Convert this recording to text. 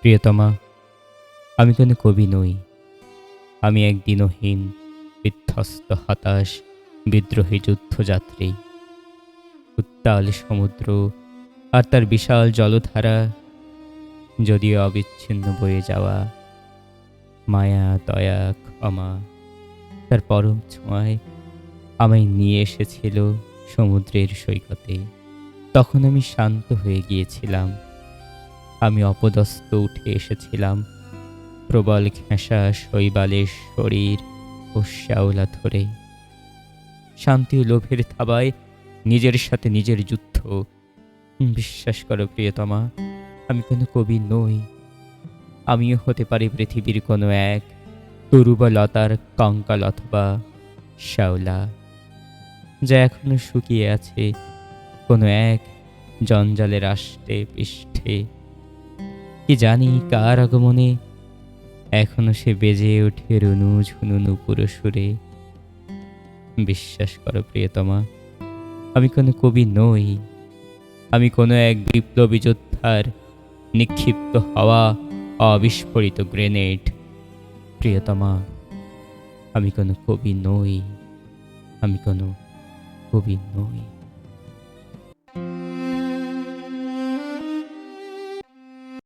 প্রিয়তমা, আমি কোনো কবি নই। আমি এক দিনহীন বিধ্বস্ত হতাশ, বিদ্রোহী যুদ্ধযাত্রী। উত্তাল সমুদ্র আর তার বিশাল জলধারা যদিও অবিচ্ছিন্ন বয়ে যাওয়া। মায়া, দয়া, ক্ষমা, তার পরম ছোঁয়ায় আমায় নিয়ে এসেছিল সমুদ্রের সৈকতে। তখন আমি শান্ত হয়ে গিয়েছিলাম। আমি অপদস্থ উঠে এসেছিলাম। প্রবল ঘেঁষা শৈবালের শরীর ও শ্যাওলা ধরে। শান্তি ও লোভের থাবায় নিজের সাথে নিজের যুদ্ধ। বিশ্বাস করো প্রিয়তমা, আমি কোনো কবি নই। আমিও হতে পারি পৃথিবীর কোনো এক তরুবলতার কঙ্কাল অথবা শ্যাওলা। যা এখনও শুকিয়ে আছে কোনো এক জঞ্জালের আষ্টে পৃষ্ঠে। কি জানি কার আগমনে। এখনও সে বেজে ওঠে রুনু ঝুনুনু পুরো সুরে। বিশ্বাস করো প্রিয়তমা, আমি কোনো কবি নই। আমি কোনো এক বিপ্লবী যোদ্ধার নিক্ষিপ্ত হওয়া অবিস্ফোরিত গ্রেনেড। প্রিয়তমা, আমি কোনো কবি নই। আমি কোনো কবি নই।